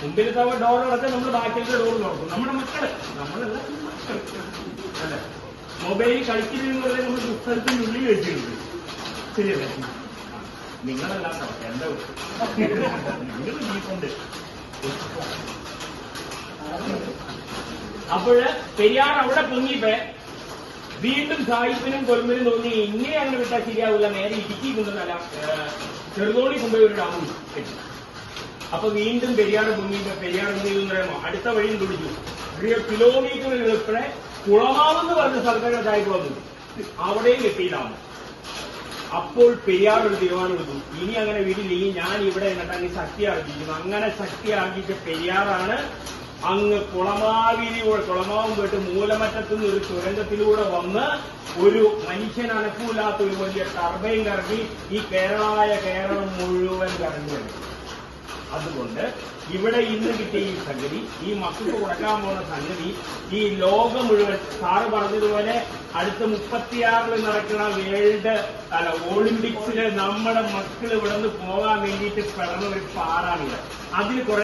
മുമ്പിലത്തെ ഡോർ അടക്കം നമ്മൾ ബാക്കിലത്തെ ഡോർ നോക്കും നമ്മുടെ മക്കൾ നമ്മളല്ല അല്ലെ? മൊബൈൽ കളിക്കുന്നതെന്ന് നമ്മൾ പുസ്തകത്തിന്റെ ഉള്ളിൽ വെച്ചിട്ടുണ്ട്. ശരിയല്ലേ? നിങ്ങളല്ല എന്റെ അപ്പോഴ് പെരിയാർ അവിടെ പൊങ്ങിപ്പേ വീണ്ടും സായിപ്പിനും കൊൽമ്പനും തോന്നി ഇങ്ങനെ അങ്ങനെ വിട്ടാൽ ശരിയാവില്ല നേരെ ഇടുക്കി കൊണ്ടുവന്നല്ല ചെറുതോണി കൊണ്ടുപോയി ഒരു കെട്ടി അപ്പൊ വീണ്ടും പെരിയാർ പൊങ്ങിയപ്പോ പെരിയാർ എന്ന് പറയുമോ അടുത്ത വഴിയും തുടിച്ചു ഒരു കിലോമീറ്റർ ഉൾപ്പെടെ കുളമാവെന്ന് പറഞ്ഞ സർക്കാരിന്റെ ചായ്പ് വന്നു. അവിടെയും എത്തിയിട്ടാണ് അപ്പോൾ പെരിയാർ ഒരു തീരുമാനം എടുത്തു. ഇനി അങ്ങനെ വീട്ടിലില്ലെങ്കിൽ ഞാൻ ഇവിടെ എന്നിട്ട് അങ്ങ് ശക്തി ആർജിക്കുന്നു അങ്ങനെ ശക്തി ആർജിച്ച പെരിയാറാണ് അങ്ങ് കുളമാവിരി കുളമാവും പോയിട്ട് മൂലമറ്റത്തു നിന്ന് ഒരു തുരങ്കത്തിലൂടെ വന്ന് ഒരു മനുഷ്യൻ അനക്കൂലാത്ത ഒരു വലിയ ടർബൈൻ കറങ്ങി ഈ കേരളമായ കേരളം മുഴുവൻ കറങ്ങി. അതുകൊണ്ട് ഇവിടെ ഇന്ന് കിട്ടിയ ഈ സംഗതി ഈ മക്കൾക്ക് കൊടുക്കാൻ പോകുന്ന സംഗതി ഈ ലോകം മുഴുവൻ സാറ് പറഞ്ഞതുപോലെ അടുത്ത മുപ്പത്തിയാറിൽ നടക്കുന്ന വേൾഡ് അല്ല ഒളിമ്പിക്സിൽ നമ്മുടെ മക്കൾ ഇവിടെ നിന്ന് പോകാൻ വേണ്ടിയിട്ട് പിറന്ന ഒരു പാടാണിത് അതിൽ കുറെ